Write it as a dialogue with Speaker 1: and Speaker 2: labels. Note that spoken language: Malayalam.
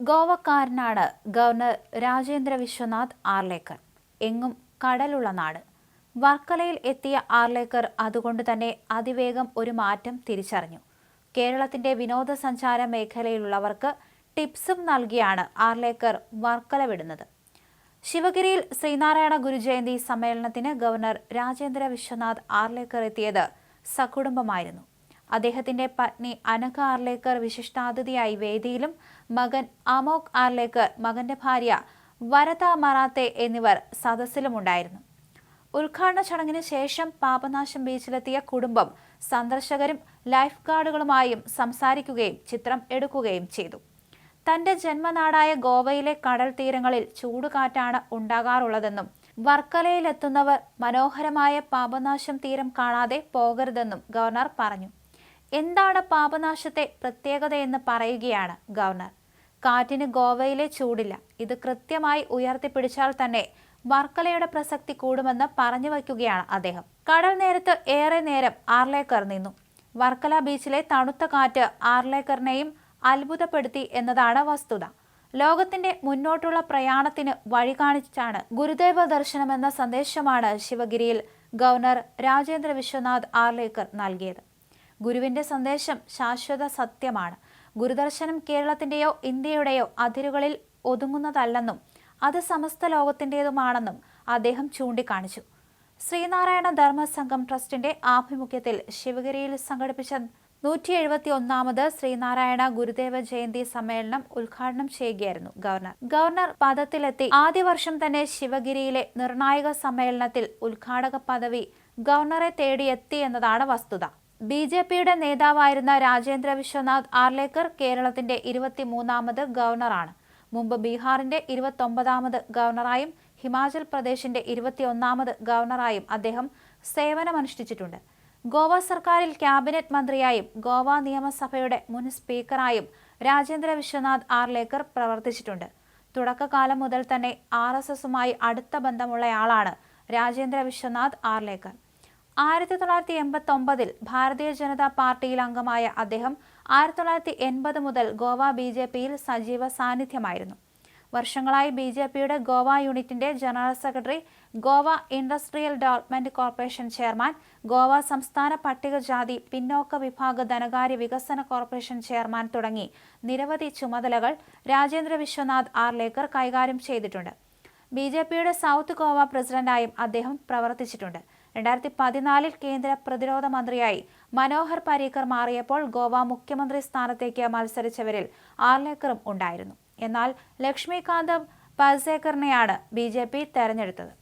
Speaker 1: ഗോവക്കാരനാണ് ഗവർണർ രാജേന്ദ്ര വിശ്വനാഥ് ആർലേക്കർ. എങ്ങും കടലുള്ള നാട്. വർക്കലയിൽ എത്തിയ ആർലേക്കർ അതുകൊണ്ട് തന്നെ അതിവേഗം ഒരു മാറ്റം തിരിച്ചറിഞ്ഞു. കേരളത്തിന്റെ വിനോദസഞ്ചാര മേഖലയിലുള്ളവർക്ക് ടിപ്സും നൽകിയാണ് ആർലേക്കർ വർക്കല വിടുന്നത്. ശിവഗിരിയിൽ ശ്രീനാരായണ ഗുരുജയന്തി സമ്മേളനത്തിന് ഗവർണർ രാജേന്ദ്ര വിശ്വനാഥ് ആർലേക്കർ എത്തിയത് സകുടുംബമായിരുന്നു. അദ്ദേഹത്തിന്റെ പത്നി അനഘ ആർലേക്കർ വിശിഷ്ടാതിഥിയായി വേദിയിലും മകൻ അമോക് ആർലേക്കർ മകന്റെ ഭാര്യ വരത മറാത്തെ എന്നിവർ സദസ്സിലുമുണ്ടായിരുന്നു. ഉദ്ഘാടന ചടങ്ങിന് ശേഷം പാപനാശം ബീച്ചിലെത്തിയ കുടുംബം സന്ദർശകരും ലൈഫ് ഗാർഡുകളുമായും സംസാരിക്കുകയും ചിത്രം എടുക്കുകയും ചെയ്തു. തന്റെ ജന്മനാടായ ഗോവയിലെ കടൽ തീരങ്ങളിൽ ചൂടുകാറ്റാണ് ഉണ്ടാകാറുള്ളതെന്നും വർക്കലയിലെത്തുന്നവർ മനോഹരമായ പാപനാശം തീരം കാണാതെ പോകരുതെന്നും ഗവർണർ പറഞ്ഞു. എന്താണ് പാപനാശത്തെ പ്രത്യേകതയെന്ന് പറയുകയാണ് ഗവർണർ. കാറ്റിന് ഗോവയിലെ ചൂടില്ല. ഇത് കൃത്യമായി ഉയർത്തിപ്പിടിച്ചാൽ തന്നെ വർക്കലയുടെ പ്രസക്തി കൂടുമെന്ന് പറഞ്ഞു വയ്ക്കുകയാണ് അദ്ദേഹം. കടൽ നേരത്ത് ഏറെ നേരം ആർലേക്കർ നിന്നു. വർക്കല ബീച്ചിലെ തണുത്ത കാറ്റ് ആർലേക്കറിനെയും അത്ഭുതപ്പെടുത്തി എന്നതാണ് വസ്തുത. ലോകത്തിന്റെ മുന്നോട്ടുള്ള പ്രയാണത്തിന് വഴി കാണിച്ചാണ് ഗുരുദേവ ദർശനമെന്ന സന്ദേശമാണ് ശിവഗിരിയിൽ ഗവർണർ രാജേന്ദ്ര വിശ്വനാഥ് ആർലേക്കർ നൽകിയത്. ഗുരുവിന്റെ സന്ദേശം ശാശ്വത സത്യമാണ്. ഗുരുദർശനം കേരളത്തിന്റെയോ ഇന്ത്യയുടെയോ അതിരുകളിൽ ഒതുങ്ങുന്നതല്ലെന്നും അത് സമസ്ത ലോകത്തിന്റെതുമാണെന്നും അദ്ദേഹം ചൂണ്ടിക്കാണിച്ചു. ശ്രീനാരായണ ധർമ്മസംഘം ട്രസ്റ്റിന്റെ ആഭിമുഖ്യത്തിൽ ശിവഗിരിയിൽ സംഘടിപ്പിച്ച നൂറ്റി എഴുപത്തി ഒന്നാമത് ശ്രീനാരായണ ഗുരുദേവ ജയന്തി സമ്മേളനം ഉദ്ഘാടനം ചെയ്യുകയായിരുന്നു ഗവർണർ. ഗവർണർ പദത്തിലെത്തി ആദ്യ വർഷം തന്നെ ശിവഗിരിയിലെ നിർണായക സമ്മേളനത്തിൽ ഉദ്ഘാടക പദവി ഗവർണറെ തേടിയെത്തി എന്നതാണ് വസ്തുത. ബി ജെ പിയുടെ നേതാവായിരുന്ന രാജേന്ദ്ര വിശ്വനാഥ് ആർലേക്കർ കേരളത്തിന്റെ ഇരുപത്തിമൂന്നാമത് ഗവർണറാണ്. മുമ്പ് ബീഹാറിന്റെ ഇരുപത്തൊമ്പതാമത് ഗവർണറായും ഹിമാചൽ പ്രദേശിന്റെ ഇരുപത്തിയൊന്നാമത് ഗവർണറായും അദ്ദേഹം സേവനമനുഷ്ഠിച്ചിട്ടുണ്ട്. ഗോവ സർക്കാരിൽ ക്യാബിനറ്റ് മന്ത്രിയായും ഗോവ നിയമസഭയുടെ മുൻ സ്പീക്കറായും രാജേന്ദ്ര വിശ്വനാഥ് ആർലേക്കർ പ്രവർത്തിച്ചിട്ടുണ്ട്. തുടക്കകാലം മുതൽ തന്നെ ആർ അടുത്ത ബന്ധമുള്ളയാളാണ് രാജേന്ദ്ര വിശ്വനാഥ് ആർലേക്കർ. ആയിരത്തി തൊള്ളായിരത്തി എൺപത്തി ഒമ്പതിൽ ഭാരതീയ ജനതാ പാർട്ടിയിൽ അംഗമായ അദ്ദേഹം ആയിരത്തി തൊള്ളായിരത്തി എൺപത് മുതൽ ഗോവ ബി ജെ പിയിൽ സജീവ സാന്നിധ്യമായിരുന്നു. വർഷങ്ങളായി ബി ജെ പിയുടെ ഗോവ യൂണിറ്റിന്റെ general secretary Goa industrial development corporation chairman Goa സംസ്ഥാന പട്ടികജാതി പിന്നോക്ക വിഭാഗ ധനകാര്യ വികസന കോർപ്പറേഷൻ ചെയർമാൻ തുടങ്ങി നിരവധി ചുമതലകൾ രാജേന്ദ്ര വിശ്വനാഥ് ആർലേക്കർ കൈകാര്യം ചെയ്തിട്ടുണ്ട്. ബി ജെ പിയുടെ സൗത്ത് ഗോവ പ്രസിഡന്റായും അദ്ദേഹം പ്രവർത്തിച്ചിട്ടുണ്ട്. രണ്ടായിരത്തി പതിനാലിൽ കേന്ദ്ര പ്രതിരോധ മന്ത്രിയായി മനോഹർ പരീക്കർ മാറിയപ്പോൾ ഗോവ മുഖ്യമന്ത്രി സ്ഥാനത്തേക്ക് മത്സരിച്ചവരിൽ ആർലേക്കറും ഉണ്ടായിരുന്നു. എന്നാൽ ലക്ഷ്മികാന്ത് പൽസേക്കറിനെയാണ് ബി ജെ പി തെരഞ്ഞെടുത്തത്.